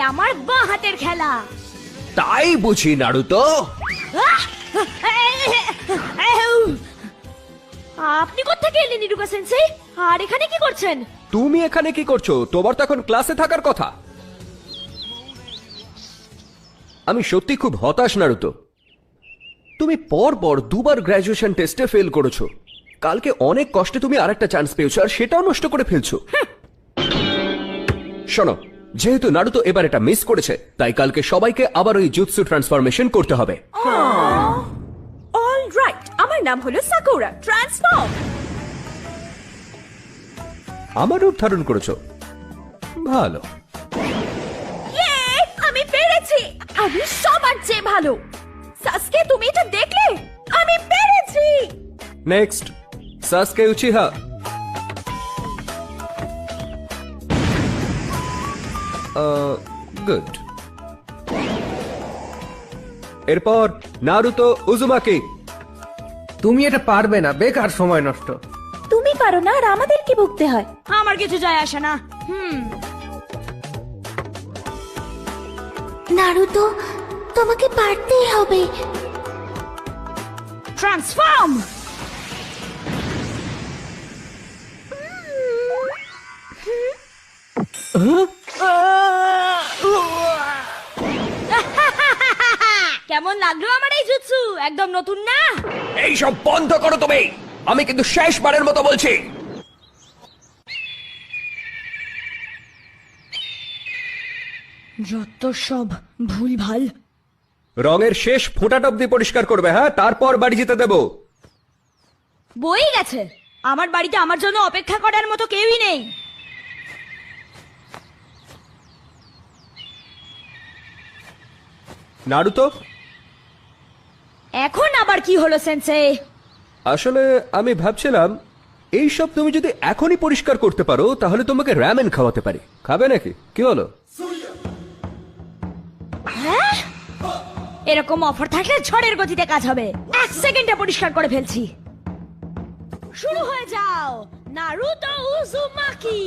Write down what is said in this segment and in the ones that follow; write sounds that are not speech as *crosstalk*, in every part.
আমার বাঁ হাতের খেলা। তাই বুঝি আহ! আপনি কোথেকে এলেন ইরুকা সেন্সেই? আর এখানে কি করছেন? তুমি এখানে কি করছ? তোমার তো এখন ক্লাসে থাকার কথা। আমি সত্যি খুব হতাশ নারুতো। তুমি পর পর দুবার গ্র্যাজুয়েশন টেস্টে ফেল করেছ। কালকে অনেক কষ্টে তুমি আরেকটা চান্স পেয়েছ আর সেটাও নষ্ট করে ফেলছো। শোনো যেহেতু নারুতো এবার এটা মিস করেছে তাই কালকে সবাইকে আবার ওই জুৎসু ট্রান্সফরমেশন করতে হবে। অল রাইট আমার নাম হলো সাকুরা ট্রান্সফর্ম আমার রূপ ধারণ করেছ। ভালো। আমি পেরেছি! আমি সবার চেয়ে ভালো। সাসকে তুমি এটা দেখলে? আমি পেরেছি! নেক্সট সাসকে উচিহা গুড এরপর নারুতো উজুমাকি। তুমি এটা পারবে না বেকার সময় নষ্ট। তুমি পারো না আর আমাদের কি ভুগতে হয়। আমার কিছু যায় আসে না। হুম। নারুতো তোমাকে পারতেই হবে। ট্রান্সফর্ম কেমন লাগল আমার এই জুৎসু একদম নতুন না? এইসব বন্ধ করো তুমি। আমি কিন্তু শেষবারের মতো বলছি। যত সব ভুল ভালো রঙের শেষ ফোঁটাটা অব্দি পরিষ্কার করবে হ্যাঁ? তারপর বাড়ি যেতে দেবো। বই গেছে। আমার বাড়িতে আমার জন্য অপেক্ষা করার মতো কেউই নেই। নারুতো? এখন আবার কি হলো সেন্সে? আসলে আমি ভাবছিলাম এইসব তুমি যদি এখনই পরিষ্কার করতে পারো তাহলে তোমাকে র্যামেন খাওয়াতে পারি। খাবে নাকি? কি হলো? এরকম অফার থাকলে ঝড়ের গতিতে কাজ হবে। এক সেকেন্ডে পরিষ্কার করে ফেলছি। শুরু হয়ে যাও নারুতো উজুমাকি।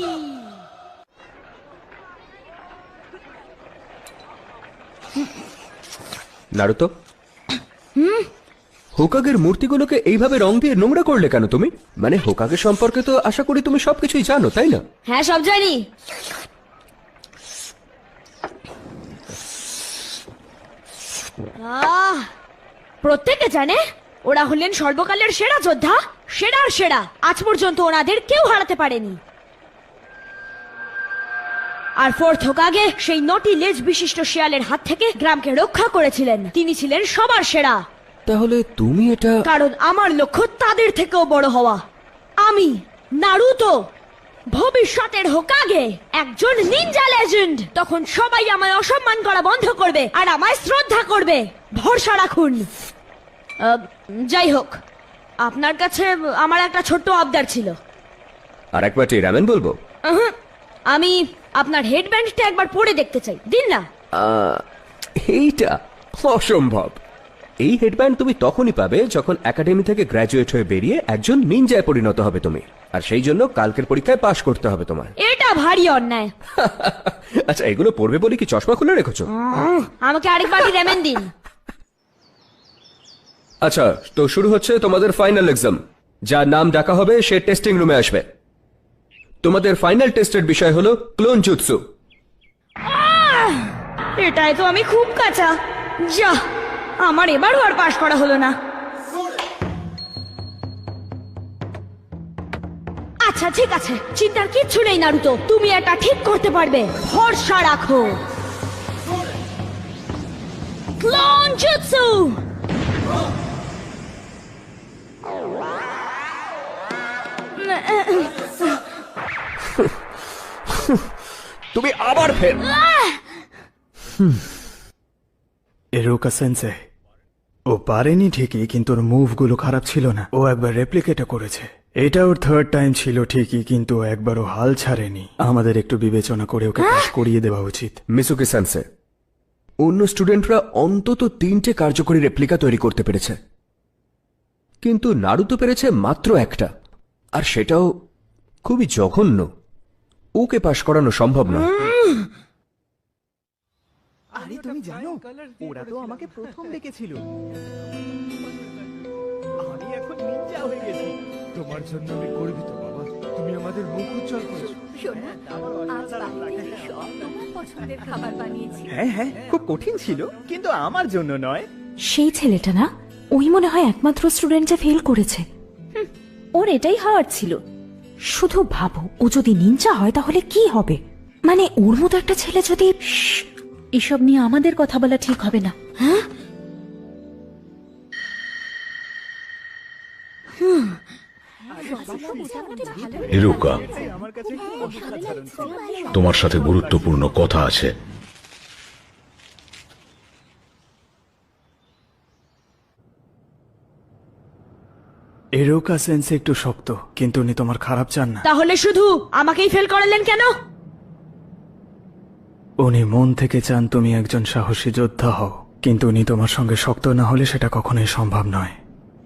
নারুতো? হোকাগের মূর্তিগুলোকে এইভাবে রং দিয়ে নোংরা করলে কেন তুমি? মানে হোকাগে সম্পর্কে তো আশা করি তুমি সবকিছুই জানো, তাই না? হ্যাঁ সব জানি। প্রত্যেকে জানে? ওরা হলেন সর্বকালের সেরা যোদ্ধা, সেরার সেরা। আজ পর্যন্ত ওনাদের কেউ হারাতে পারেনি। আর ফোর্থ হোকাগে সেই নটি লেজ বিশিষ্ট শিয়ালের হাত থেকে গ্রামকে রক্ষা করেছিলেন। তিনি ছিলেন সবার সেরা। তাহলে তুমি এটা কারণ আমার লক্ষ্য তাদের থেকেও বড় হওয়া। আমি নারুতো ভবিষ্যতের হোকাগে একজন নিনজা লেজেন্ড তখন সবাই আমায় অসম্মান করা বন্ধ করবে আর আমায় শ্রদ্ধা করবে। ভরসা রাখুন। আহ, যাই হোক আপনার কাছে আমার একটা ছোট্ট আবদার ছিল। আর একবারটি র্যামেন বলব? আমি আপনার হেডব্যান্ডটা একবার পরে দেখতে চাই। দিন না। এইটা? অসম্ভব। এই হেডব্যান্ড তুমি তখনই পাবে যখন একাডেমি থেকে গ্র্যাজুয়েট হয়ে বেরিয়ে একজন নিনজায় পরিণত হবে তুমি। আর সেই জন্য কালকের পরীক্ষায় পাশ করতে হবে তোমার। এটা ভারী অন্যায়। *laughs* আচ্ছা এগুলো পড়বে বলে কি চশমা খুলে রেখেছো? আমাকে আরেক বাটি রেমেন দিন। আচ্ছা তো শুরু হচ্ছে তোমাদের ফাইনাল এক্সাম যার নাম ডাকা হবে সে টেস্টিং রুমে আসবে। তোমাদের ফাইনাল টেস্টের বিষয় হলো ক্লোন জুৎসু এটাই তো আমি খুব কাঁচা। যা, আমার এবারও আর পাশ করা হলো না। আচ্ছা ঠিক আছে। চিন্তার কিচ্ছু নেই, নারুতো। তুমি এটা ঠিক করতে পারবে। ভরসা রাখো। ক্লোন জুৎসু তুমি আবার ফের। এরোকা সেন্সে। ও পারেনি ঠিকই কিন্তু ওর মুভগুলো খারাপ ছিল না। ও একবার রেপ্লিকেটও করেছে। এটা ওর থার্ড টাইম ছিল ঠিকই কিন্তু একবার ও একবারও হাল ছাড়েনি। আমাদের একটু বিবেচনা করে ওকে পাশ করিয়ে দেওয়া উচিত। মিসুকি সেন্সে অন্য স্টুডেন্টরা অন্তত তিনটে কার্যকরী রেপ্লিকা তৈরি করতে পেরেছে। কিন্তু নাড়ু তো পেরেছে মাত্র একটা। আর সেটাও খুবই জঘন্য। ওকে পাশ করানো সম্ভব নয়। আরে তুমি জানো ওরা তো আমাকে প্রথম ডেকেছিল। আমি এখন নিনজা হয়ে গেছি। তোমার জন্য আমি গর্বিত বাবা। তুমি আমাদের মুখ উজ্জ্বল করেছ। হ্যাঁ হ্যাঁ খুব কঠিন ছিল কিন্তু আমার জন্য নয়। সেই ছেলেটা না ওই মনে হয় একমাত্র স্টুডেন্ট যে ফেল করেছে। ওর এটাই হওয়ার ছিল। শুধু ভাবো ও যদি নিঞ্জা হয় তাহলে কি হবে? মানে ওর মতো একটা ছেলে যদি এসব নিয়ে আমাদের কথা বলা ঠিক হবে না। হ্যাঁ? হিরুকা তোমার সাথে গুরুত্বপূর্ণ কথা আছে। এরোকা সেন্স একটু শক্ত কিন্তু উনি তোমার খারাপ চান না। তাহলে শুধু আমাকেই ফেল করালেন কেন? উনি মন থেকে চান তুমি একজন সাহসী যোদ্ধা হও কিন্তু উনি তোমার সঙ্গে শক্ত না হলে সেটা কখনোই সম্ভব নয়।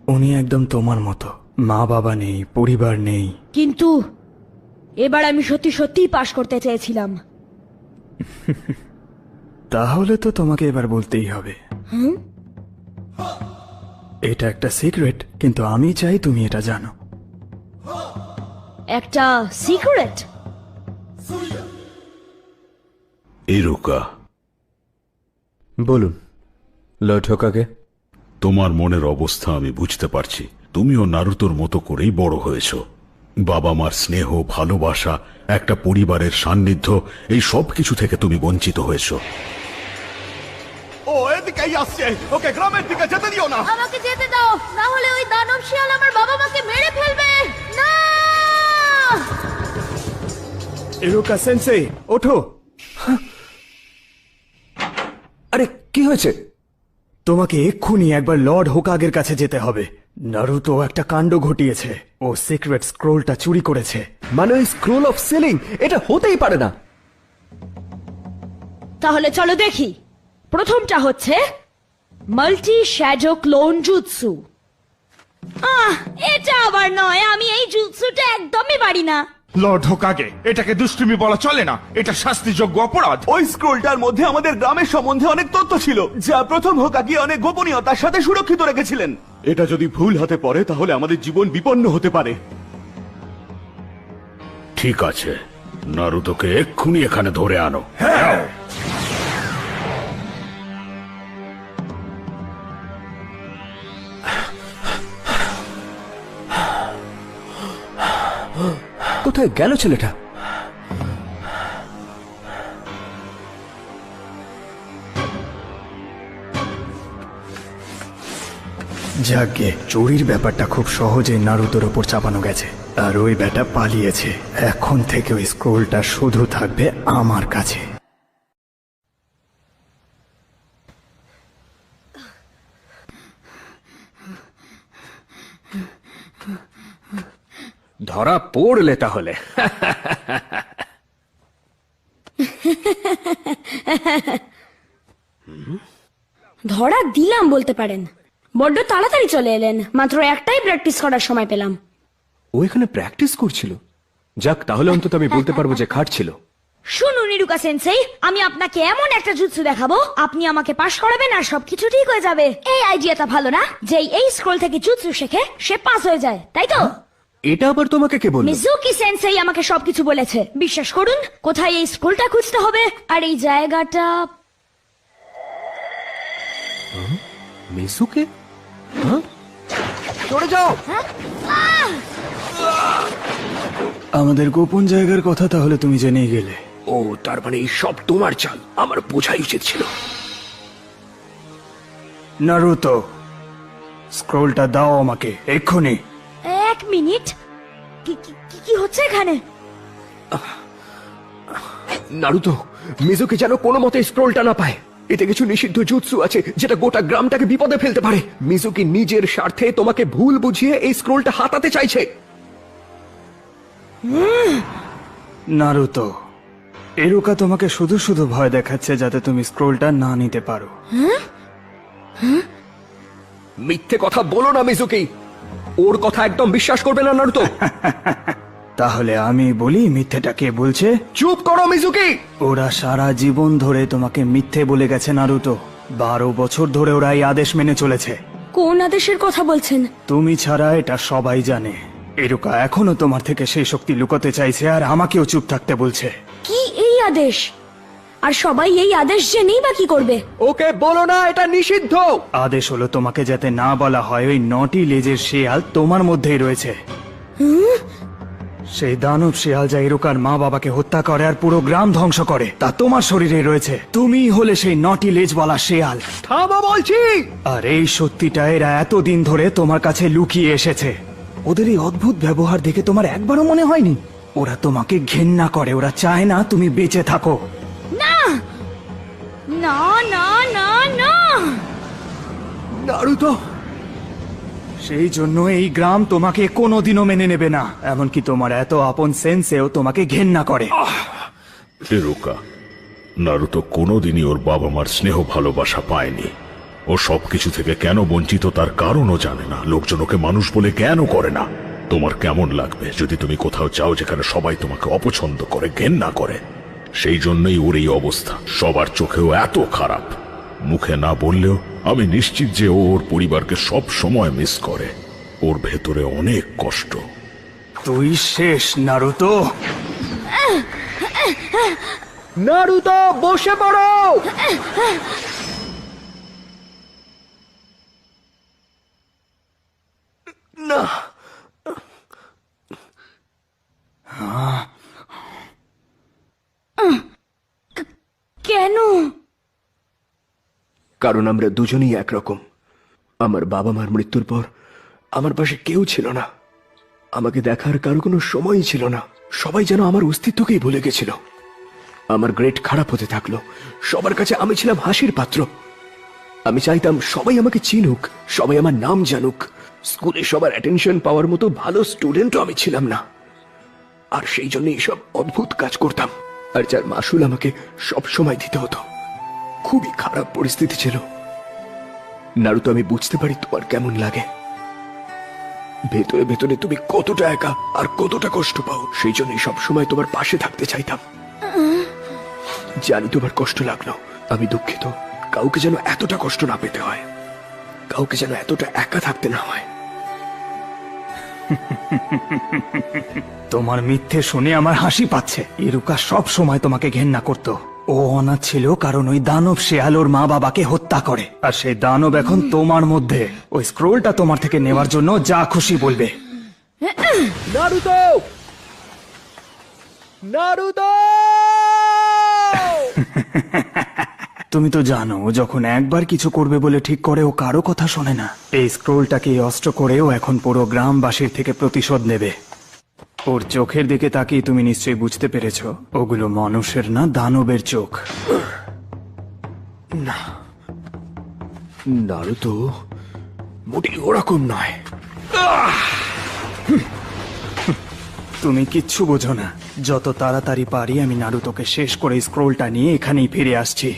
উনি একদম তোমার মতো মা বাবা নেই পরিবার নেই। কিন্তু এবার আমি সত্যি সত্যিই পাশ করতে চেয়েছিলাম। তাহলে তো তোমাকে এবার বলতেই হবে। এটা একটা সিক্রেট কিন্তু আমি চাই তুমি এটা জানো। একটা সিক্রেট? ইরুকা বলুন লর্ড হোকাগে তোমার মনের অবস্থা আমি বুঝতে পারছি। তুমিও নারুতোর মতো করেই বড় হয়েছ। বাবা মার স্নেহ ভালোবাসা একটা পরিবারের সান্নিধ্য এই সব কিছু থেকে তুমি বঞ্চিত হয়েছ। আসছে। ওকে গ্রামের দিকে যেতে দিও না। আমাকে যেতে দাও না হলে ওই দানব শিয়াল আমার বাবা মাকে মেরে ফেলবে। না! এরোকা সেন্সে ওঠো। আরে কি হয়েছে? তোমাকে এক্ষুনি একবার লর্ড হোকাগের কাছে যেতে হবে। নারুতো একটা কাণ্ড ঘটিয়েছে। ও সিক্রেট স্ক্রোলটা চুরি করেছে। মানে ওই স্ক্রোল অফ সিলিং এটা হতেই পারে না। তাহলে চলো দেখি। প্রথমটা হচ্ছে মাল্টি শ্যাডো ক্লোন জুৎসু আহ এটা আবার নয় আমি এই জুৎসুটা একদমই পারি না। লর্ড হোকাগে এটাকে দুষ্টুমি বলা চলে না। এটা শাস্তিযোগ্য অপরাধ। ওই স্ক্রোলটার মধ্যে আমাদের গ্রামের সম্বন্ধে অনেক তথ্য ছিল যা প্রথম হোকাগি অনেক গোপনীয়তার সাথে সুরক্ষিত রেখেছিলেন। এটা যদি ভুল হাতে পড়ে তাহলে আমাদের জীবন বিপন্ন হতে পারে। ঠিক আছে নারুতোকে এক্ষুনি এখানে ধরে আনো। কোথায় গেল ছেলেটা? যাকে, চুরির ব্যাপারটা খুব সহজে নারুতোর ওপর চাপানো গেছে। আর ওই ব্যাটা পালিয়েছে। এখন থেকে ওই স্কুলটা শুধু থাকবে আমার কাছে। ধরা পড়লে তাহলে। ধরা দিলাম বলতে পারেন। বড্ড তাড়াতাড়ি চলে এলেন। মাত্র একটাই প্র্যাকটিস করার সময় পেলাম। ও এখানে প্র্যাকটিস করছিল? যাক তাহলে অন্তত আমি বলতে পারব যে খাটছিল। শুনুন ইরুকা সেন্সেই আমি আপনাকে এমন একটা জুৎসু দেখাবো। আপনি আমাকে পাশ করাবেন আর সবকিছু ঠিক হয়ে যাবে। এই আইডিয়াটা ভালো না? যে এই স্ক্রোল থেকে জুৎসু শেখে সে পাস হয়ে যায়। তাই তো? এটা আবার তোমাকে কে বলল? মিজুকি সেন্সেই আমাকে সবকিছু বলেছে। বিশ্বাস করুন কোথায় এই স্কুলটা খুঁজতে হবে আর এই জায়গাটা? মিসুকে হ্যাঁ সরে যাও! আমাদের গোপন জায়গার কথা তাহলে তুমি জেনেই গেলে। ও তার মানে এই সব তোমার চাল। আমার বোঝাই উচিত ছিল। নারুতো স্ক্রোলটা দাও আমাকে এক্ষুনি। এক মিনিট? কি কি- হচ্ছে এখানে? নারুতো মিজুকে যেন কোনো মতে স্ক্রোলটা না পায়। এতে কিছু নিষিদ্ধ জুৎসু আছে যেটা গোটা গ্রামটাকে বিপদে ফেলতে পারে। মিজুকি নিজের স্বার্থে তোমাকে ভুল বুঝিয়ে এই স্ক্রোলটা হাতাতে চাইছে। নারুতো এরুকা তোমাকে শুধু শুধু ভয় দেখাচ্ছে যাতে তুমি স্ক্রোলটা না নিতে পারো। মিথ্যে কথা বলো না মিজুকি। ওর কথা একদম বিশ্বাস করবে না নারুতো। *laughs* তাহলে আমি বলি মিথ্যেটা কে বলছে? চুপ করো মিজুকি ওরা সারা জীবন ধরে তোমাকে মিথ্যে বলে গেছে নারুতো। বারো বছর ধরে ওরা এই আদেশ মেনে চলেছে। কোন আদেশের কথা বলছেন? তুমি ছাড়া এটা সবাই জানে। এরুকা এখনও তোমার থেকে সেই শক্তি লুকোতে চাইছে আর আমাকেও চুপ থাকতে বলছে। কি এই আদেশ? আর সবাই এই আদেশ জেনেই বা কি করবে? ওকে বলো না এটা নিষিদ্ধ! আদেশ হলো তোমাকে যাতে না বলা হয় ওই নটি লেজের শিয়াল তোমার মধ্যেই রয়েছে। সেই দানব শিয়াল যা এরুকার মা বাবাকে হত্যা করে আর পুরো গ্রাম ধ্বংস করে তা তোমার শরীরে রয়েছে। তুমি হলে সেই নটি লেজওয়ালা শিয়াল। থামো বলছি! আর এই সত্যিটা এরা এতদিন ধরে তোমার কাছে লুকিয়ে এসেছে। ওদের এই অদ্ভুত ব্যবহার দেখে তোমার একবারও মনে হয়নি? ওরা তোমাকে ঘেন্না করে ওরা চায় না তুমি বেঁচে থাকো। না না না না। নারুতো সেই জন্য এই গ্রাম তোমাকে কোনোদিনও মেনে নেবে না এমনকি তোমার এত আপন সেন্সেও তোমাকে ঘেন্না করে। এরুকা নারুতো কোনোদিনই ওর বাবা মার স্নেহ ভালোবাসা পায়নি। ও সবকিছু থেকে কেন বঞ্চিত তার কারণও জানে না। লোকজন ওকে মানুষ বলে জ্ঞানও করে না? তোমার কেমন লাগবে যদি তুমি কোথাও যাও যেখানে সবাই তোমাকে অপছন্দ করে ঘেন্না করে? সেই জন্যই ওর এই অবস্থা। সবার চোখেও এত খারাপ। মুখে না বললেও আমি নিশ্চিত যে ও ওর পরিবারকে সব সময় মিস করে। ওর ভেতরে অনেক কষ্ট। তুই শেষ নারুতো। নারুতো বসে পড়ো না কেন কারণ আমরা দুজনেই একরকম। আমার বাবা মার মৃত্যুর পর আমার পাশে কেউ ছিল না। আমাকে দেখার কারও কোনো সময়ই ছিল না। সবাই যেন আমার অস্তিত্বকেই ভুলে গেছিল। আমার গ্রেড খারাপ হতে থাকল। সবার কাছে আমি ছিলাম হাসির পাত্র। আমি চাইতাম সবাই আমাকে চিনুক, সবাই আমার নাম জানুক। স্কুলে সবার অ্যাটেনশন পাওয়ার মতো ভালো স্টুডেন্টও আমি ছিলাম না। আর সেই জন্য এইসব অদ্ভুত কাজ করতাম। আর যার মাসুল আমাকে সব সময় দিতে হতো। খুবই খারাপ পরিস্থিতি ছিল। নারুতো, আমি বুঝতে পারি তোমার কেমন লাগে। ভেতরে ভেতরে তুমি কতটা একা আর কতটা কষ্ট পাও, সেই জন্যই সবসময় তোমার পাশে থাকতে চাইতাম। জানি তোমার কষ্ট লাগল, আমি দুঃখিত। কাউকে যেন এতটা কষ্ট না পেতে হয়। কাউকে যেন এতটা একা থাকতে না হয়। তোমার মিথ্যে শুনে আমার হাসি পাচ্ছে। এরুকা সব সময় তোমাকে ঘেন্না করত। ও অনাথ ছিল কারণ ওই দানব শেয়াল ওর মা বাবাকে হত্যা করে। আর সেই দানব এখন তোমার মধ্যে। ওই স্ক্রোলটা তোমার থেকে নেওয়ার জন্য যা খুশি বলবে। নারুতো! নারুতো! *laughs* তুমি তো জানো ও যখন একবার কিছু করবে বলে ঠিক করে ও কারও কথা শোনে না। এই স্ক্রোলটাকে অস্ত্র করেও এখন পুরো গ্রামবাসীর থেকে প্রতিশোধ নেবে। ওর চোখের দিকে তাকিয়ে তুমি নিশ্চয়ই বুঝতে পেরেছ ওগুলো মানুষের না দানবের চোখ। নারুতো মোটেই ওরকম নয়। তুমি কিচ্ছু বোঝো না। যত তাড়াতাড়ি পারি আমি নারুতোকে শেষ করে স্ক্রোলটা নিয়ে এখানেই ফিরে আসছি।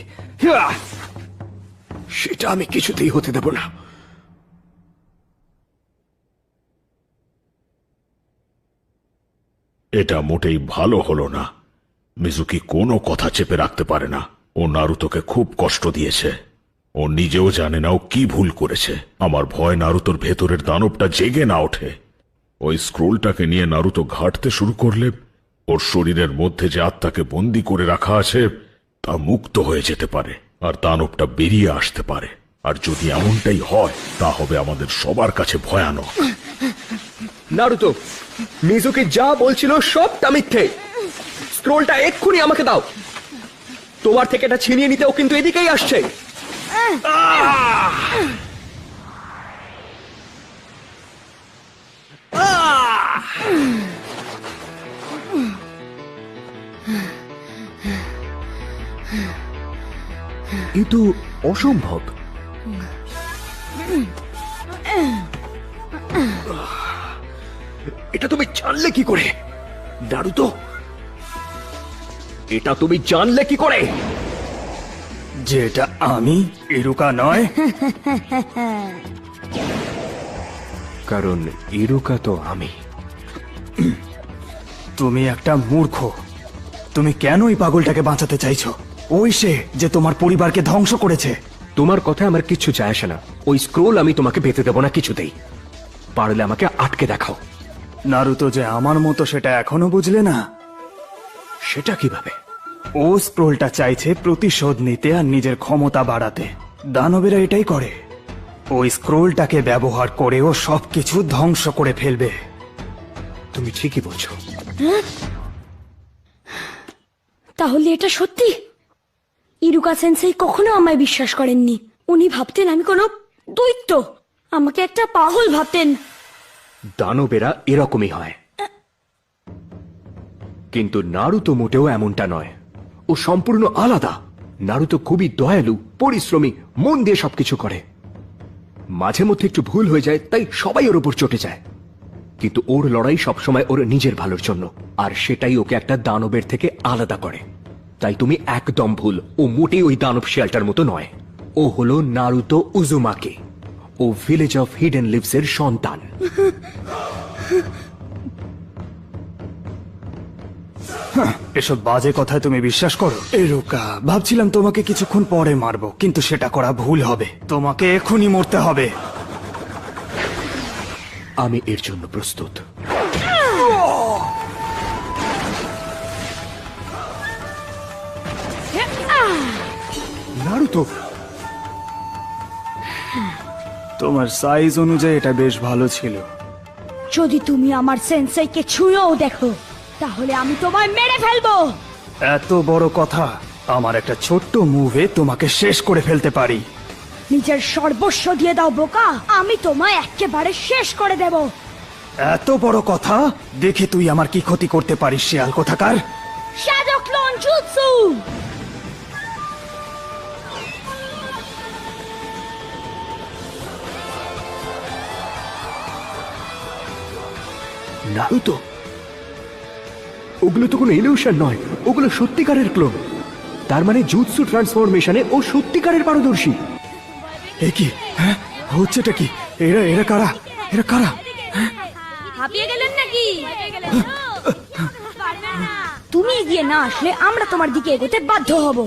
সেটা আমি কিছুতেই হতে দেব না। এটা মোটেই ভালো হলো না। মিজুকি কোনো কথা চেপে রাখতে পারে না। ও নারুতোকে খুব কষ্ট দিয়েছে। ও নিজেও জানে না ও কি ভুল করেছে। আমার ভয় নারুতোর ভেতরের দানবটা জেগে না ওঠে। ওই স্ক্রোলটাকে নিয়ে নারুতো ঘাঁটতে শুরু করলে, ওর শরীরের মধ্যে যে আত্মাকে বন্দি করে রাখা আছে, তা মুক্ত হয়ে যেতে পারে, আর দানবটা বেরিয়ে আসতে পারে। আর যদি এমনটাই হয়, তা হবে আমাদের সবার কাছে ভয়ানক। নারুতো, মিজুকে যা বলছিল সবটা মিথ্যে। স্ক্রোলটা এক্ষুনি আমাকে দাও। তোমার থেকে এটা ছিনিয়ে নিতে ও কিন্তু এদিকেই আসছে। কিন্তু অসম্ভব। এটা তুমি জানলে কি করে? নারুতো এটা তুমি জানলে কি করে? যেটা আমি ইরুকা নয়। কারণ ইরুকা তো আমি। তুমি একটা মূর্খ। তুমি কেন ওই পাগলটাকে বাঁচাতে চাইছো? ওই সে যে তোমার পরিবারকে ধ্বংস করেছে। তোমার কথা আমার কিচ্ছু যায় আসে না। ওই স্ক্রোল আমি তোমাকে পেতে দেবো না কিছুতেই। পারলে আমাকে আটকে দেখাও। নারুতো যে আমার মতো সেটা এখনও বুঝলে না? সেটা কীভাবে? ও স্ক্রোলটা চাইছে প্রতিশোধ নিতে আর নিজের ক্ষমতা বাড়াতে। দানবেরা এটাই করে। ওই স্ক্রোলটাকে ব্যবহার করে ও সবকিছু ধ্বংস করে ফেলবে। তুমি ঠিকই বলছো। তাহলে এটা সত্যি? ইরুকা সেন্সেই কখনো আমায় বিশ্বাস করেননি। উনি ভাবতেন আমি কোনো দৈত্য। আমাকে একটা পাগল ভাবতেন। দানবেরা এরকমই হয়। কিন্তু নারুতো মোটেও এমনটা নয়। ও সম্পূর্ণ আলাদা। নারুতো খুবই দয়ালু, পরিশ্রমী, মন দিয়ে সবকিছু করে। মাঝে মধ্যে একটু ভুল হয়ে যায়, তাই সবাই ওর উপর চটে যায়। কিন্তু ওর লড়াই সবসময় ওর নিজের ভালোর জন্য, আর সেটাই ওকে একটা দানবের থেকে আলাদা করে। তাই তুমি একদম ভুল, ও মোটেই ওই দানব শিয়ালটার মতো নয়। ও হলো নারুতো উজুমাকে। ও ভিলেজ অফ হিডেন লিভস এর সন্তান। এসব বাজে কথায় তুমি বিশ্বাস করো? এরুকা ভাবছিলাম তোমাকে কিছুক্ষণ পরে মারবো কিন্তু সেটা করা ভুল হবে। তোমাকে এখনই মরতে হবে। আমি এর জন্য প্রস্তুত। নারুতো তোমার সাইজ অনুযায়ী এটা বেশ ভালো ছিল। যদি তুমি আমার সেন্সাইকে ছুঁয়েও দেখো তাহলে আমি তোমায় মেরে ফেলব। এত বড় কথা আমার একটা ছোট্ট মুভে তোমাকে শেষ করে ফেলতে পারি। নিজের সর্বস্ব দিয়ে দাও বোকা। আমি তোমায় একেবারে শেষ করে দেব। এত বড় কথা দেখে তুই আমার কি ক্ষতি করতে পারিস শিয়াল কোথাকার? শ্যাডো ক্লোন নারুতো ওগুলো তো কোনো ইলিউশন নয়। ওগুলো সত্যিকারের ক্লোন তার মানে জুৎসু ট্রান্সফরমেশনে ও সত্যিকারের পারদর্শী। এ কি? হ্যাঁ? হচ্ছেটা কি? এরা এরা কারা? এরা কারা? হাঁপিয়ে গেলেন নাকি? তুমি এগিয়ে না আসলে আমরা তোমার দিকে এগোতে বাধ্য হব।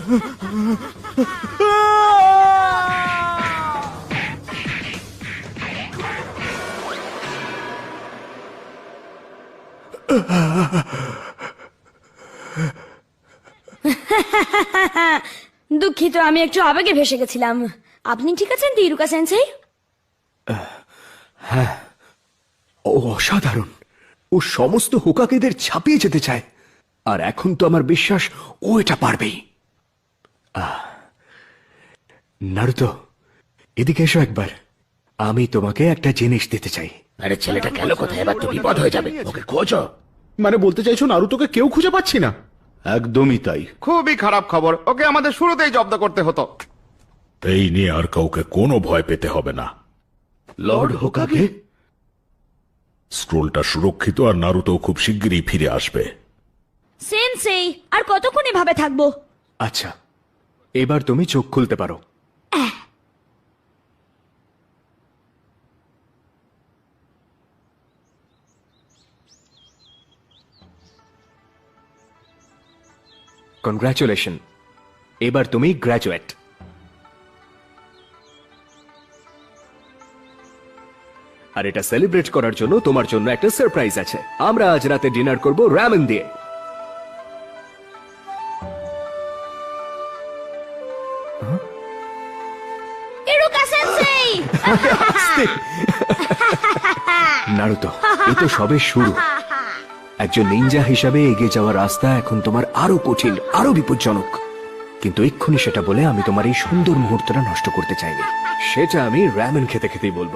*laughs* দুঃখিত আমি একটু আবেগে ভেসে গেছিলাম। আপনি ঠিক আছেন তিরুকা সেন্সেই? ও অসাধারণ। ও সমস্ত হোকাকেদের ছাপিয়ে যেতে চায়। আর এখন তো আমার বিশ্বাস ও এটা পারবেই। আহ, নারুতো এদিকে এসো একবার। আমি তোমাকে একটা জিনিস দিতে চাই। আরে ছেলেটা গেল কোথায়? এবার তো বিপদ হয়ে যাবে। ওকে খোঁজো। মানে বলতে চাইছো নারুতোকে কেউ খুঁজে পাচ্ছি না? একদমই তাই। খুবই খারাপ খবর। ওকে আমাদের শুরুতেই জব্দ করতে হতো। এই নিয়ে আর কাউকে কোনো ভয় পেতে হবে না। লর্ড হোকাকে? স্ক্রোলটা সুরক্ষিত আর নারুতো খুব শিগগিরই ফিরে আসবে। সেন্সেই আর কতক্ষণ এভাবে থাকব? আচ্ছা এবার তুমি চোখ খুলতে পারো। কনগ্রাচুলেশন এবার তুমি গ্র্যাজুয়েট আর এটা সেলিব্রেট করার জন্য তোমার জন্য একটা সারপ্রাইজ আছে। আমরা আজ রাতে ডিনার করব র্যামেন দিয়ে। *laughs* নারুতো এ তো সবে শুরু। *laughs* একজন নিনজা হিসাবে এগিয়ে যাওয়ার রাস্তা এখন তোমার আরও কঠিন, আরও বিপজ্জনক। কিন্তু এক্ষুনি সেটা বলে আমি তোমার এই সুন্দর মুহূর্তটা নষ্ট করতে চাইনি। সেটা আমি র্যামেন খেতে খেতেই বলব।